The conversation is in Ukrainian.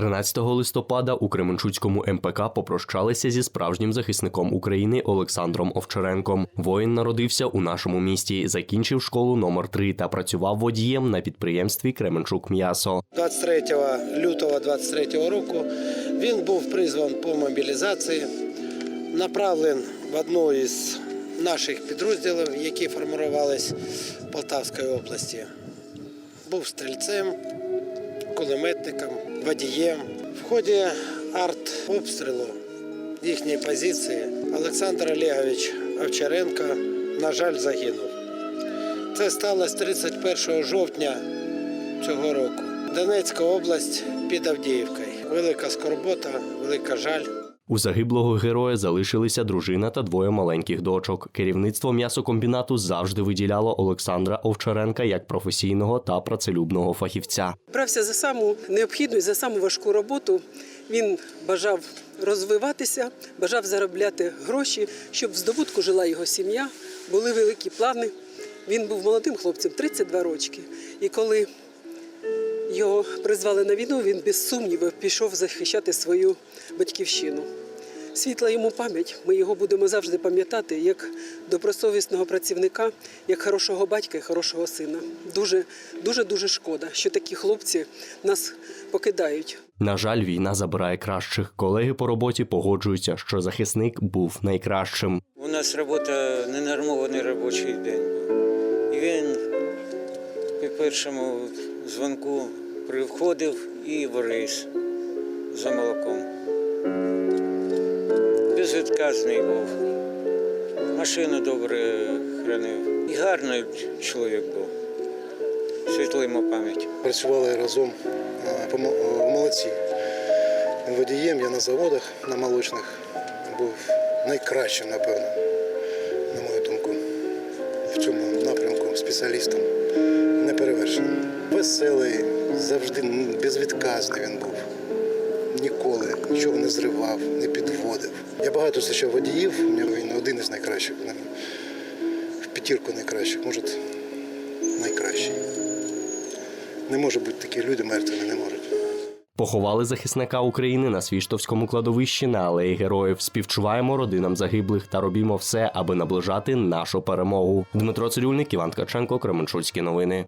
13 листопада у Кременчуцькому МПК попрощалися зі справжнім захисником України Олександром Овчаренком. Воїн народився у нашому місті, закінчив школу номер 3 та працював водієм на підприємстві Кременчук М'ясо. 23 лютого 23 року він був призван по мобілізації, направлен в одну із наших підрозділів, які формувалися в Полтавській області. Був стрільцем, кулеметником, водієм. В ході артобстрілу їхньої позиції Олександр Олегович Овчаренко, на жаль, загинув. Це сталося 31 жовтня цього року. Донецька область під Авдіївкою. Велика скорбота, велика жаль. У загиблого героя залишилися дружина та двоє маленьких дочок. Керівництво м'ясокомбінату завжди виділяло Олександра Овчаренка як професійного та працелюбного фахівця. брався за саму необхідну і за саму важку роботу. Він бажав розвиватися, бажав заробляти гроші, щоб в здобутку жила його сім'я, були великі плани. Він був молодим хлопцем, 32 рочки. І коли його призвали на війну, він без сумніву пішов захищати свою батьківщину. Світла йому пам'ять. Ми його будемо завжди пам'ятати як добросовісного працівника, як хорошого батька і хорошого сина. Дуже, дуже, дуже шкода, що такі хлопці нас покидають. На жаль, війна забирає кращих. Колеги по роботі погоджуються, що захисник був найкращим. У нас робота ненормований робочий день. І він по першому дзвонку приходив і в рейс за молоком. Безвідказний був. Машину добре хранив. І гарний чоловік був. Світла йому пам'ять. Працювали разом е, помо- е, молодці. Водієм, я на заводах, на молочних був найкращим, напевно, на мою думку, в цьому напрямку спеціалістом. Веселий, завжди безвідказний він був. Ніколи нічого не зривав, не підводив. Я багато зустрічав водіїв, у нього він один із найкращих, в п'ятірку найкращих, може, найкращий. Не може бути такі люди мертвими, не можуть. Поховали захисника України на Свіштовському кладовищі на алеї героїв. Співчуваємо родинам загиблих та робімо все, аби наближати нашу перемогу. Дмитро Цирюльник, Іван Ткаченко, Кременчуцькі новини.